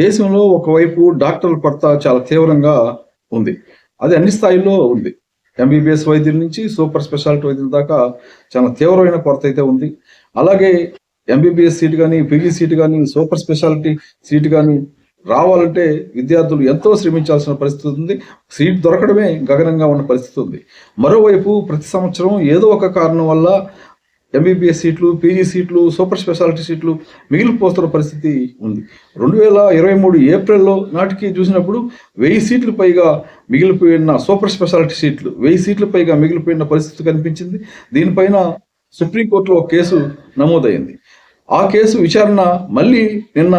దేశంలో ఒకవైపు డాక్టర్ల కొరత చాలా తీవ్రంగా ఉంది. అది అన్ని స్థాయిల్లో ఉంది. ఎంబీబీఎస్ వైద్యుల నుంచి సూపర్ స్పెషాలిటీ వైద్యుల దాకా చాలా తీవ్రమైన కొరత అయితే ఉంది. అలాగే ఎంబీబీఎస్ సీట్ కానీ పీజీ సీట్ కానీ సూపర్ స్పెషాలిటీ సీట్ కానీ రావాలంటే విద్యార్థులు ఎంతో శ్రమించాల్సిన పరిస్థితి ఉంది. సీట్ దొరకడమే గగనంగా ఉన్న పరిస్థితి ఉంది. మరోవైపు ప్రతి సంవత్సరం ఏదో ఒక కారణం వల్ల ఎంబీబీఎస్ సీట్లు పీజీ సీట్లు సూపర్ స్పెషాలిటీ సీట్లు మిగిలిపోతున్న పరిస్థితి ఉంది. రెండు వేల ఇరవై మూడు ఏప్రిల్లో నాటికి చూసినప్పుడు వెయ్యి సీట్లు పైగా మిగిలిపోయిన సూపర్ స్పెషాలిటీ సీట్లు వెయ్యి సీట్లు పైగా మిగిలిపోయిన పరిస్థితి కనిపించింది. దీనిపైన సుప్రీంకోర్టులో ఒక కేసు నమోదైంది. ఆ కేసు విచారణ మళ్ళీ నిన్న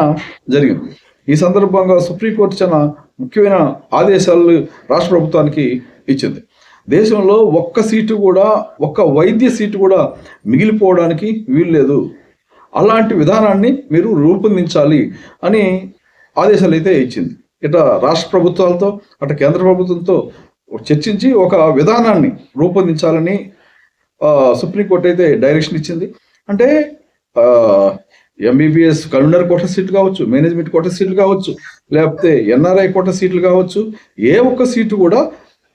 జరిగింది. ఈ సందర్భంగా సుప్రీంకోర్టు చాలా ముఖ్యమైన ఆదేశాలు రాష్ట్ర ప్రభుత్వానికి ఇచ్చింది. దేశంలో ఒక్క సీటు కూడా ఒక్క వైద్య సీటు కూడా మిగిలిపోవడానికి వీల్లేదు. అలాంటి విధానాన్ని మీరు రూపొందించాలి అని ఆదేశాలు అయితే ఇచ్చింది. ఇట రాష్ట్ర ప్రభుత్వాలతో అటు కేంద్ర ప్రభుత్వంతో చర్చించి ఒక విధానాన్ని రూపొందించాలని సుప్రీంకోర్టు అయితే డైరెక్షన్ ఇచ్చింది. అంటే ఎంబీబీఎస్ కన్వీనర్ కోట సీట్లు కావచ్చు మేనేజ్మెంట్ కోట సీట్లు కావచ్చు లేకపోతే ఎన్ఆర్ఐ కోట సీట్లు కావచ్చు ఏ ఒక్క సీటు కూడా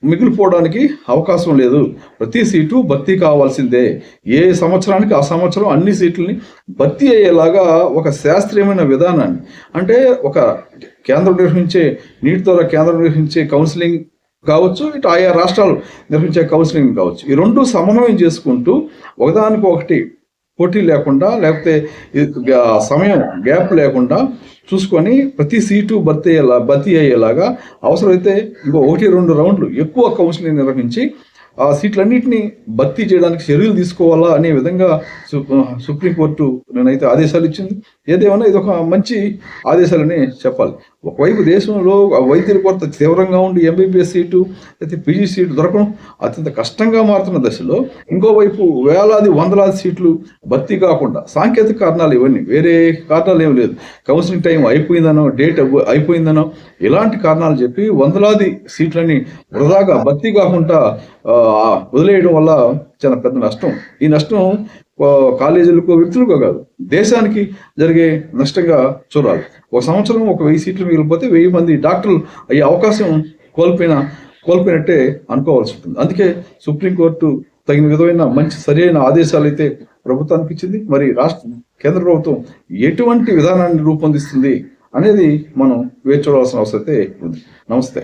మిగిలిపోవడానికి అవకాశం లేదు. ప్రతి సీటు భర్తీ కావాల్సిందే. ఏ సంవత్సరానికి ఆ సంవత్సరం అన్ని సీట్లని భర్తీ అయ్యేలాగా ఒక శాస్త్రీయమైన విధానాన్ని. అంటే ఒక కేంద్రం నిర్వహించే నీటి ద్వారా కేంద్రం నిర్వహించే కౌన్సిలింగ్ కావచ్చు ఇటు ఆయా రాష్ట్రాలు నిర్వహించే కౌన్సిలింగ్ కావచ్చు. ఈ రెండు సమన్వయం చేసుకుంటూ ఒకదానికి ఒకటి పోటీ లేకుండా లేకపోతే సమయం గ్యాప్ లేకుండా చూసుకొని ప్రతి సీటు భర్తీ అయ్యేలా భర్తీ అయ్యేలాగా అవసరమైతే ఇంకో ఒకటి రెండు రౌండ్లు ఎక్కువ కౌన్సిలింగ్ నిర్వహించి ఆ సీట్లన్నింటినీ భర్తీ చేయడానికి చర్యలు తీసుకోవాలా అనే విధంగా సు- సుప్రీంకోర్టు నేనైతే ఆదేశాలు ఇచ్చింది. ఏదేమన్నా ఇది ఒక మంచి ఆదేశాలని చెప్పాలి. ఒకవైపు దేశంలో ఆ వైద్యుల కొరత తీవ్రంగా ఉండి ఎంబీబీఎస్ సీటు అయితే పీజీ సీటు దొరకడం అత్యంత కష్టంగా మారుతున్న దశలో ఇంకోవైపు వేలాది వందలాది సీట్లు భర్తీ కాకుండా సాంకేతిక కారణాలు ఇవన్నీ వేరే కారణాలు ఏమి లేదు. కౌన్సిలింగ్ టైం అయిపోయిందనో డేట్ అయిపోయిందనో ఇలాంటి కారణాలు చెప్పి వందలాది సీట్లని వృధాగా భర్తీ కాకుండా వదిలేయడం వల్ల చాలా పెద్ద నష్టం. ఈ నష్టం కాలేజీలకు వ్యక్తులకు కాదు. దేశానికి జరిగే నష్టంగా చూడాలి. ఒక సంవత్సరం ఒక వెయ్యి సీట్లు మిగిలిపోతే వెయ్యి మంది డాక్టర్లు అయ్యే అవకాశం కోల్పోయిన కోల్పోయినట్టే అనుకోవాల్సి ఉంటుంది. అందుకే సుప్రీంకోర్టు తగిన విధమైన మంచి సరైన ఆదేశాలు అయితే ప్రభుత్వానికి ఇచ్చింది మరి రాష్ట్ర కేంద్ర ప్రభుత్వం ఎటువంటి విధానాన్ని రూపొందిస్తుంది అనేది మనం వేచి చూడాల్సిన అవసరం అయితే ఉంది. నమస్తే.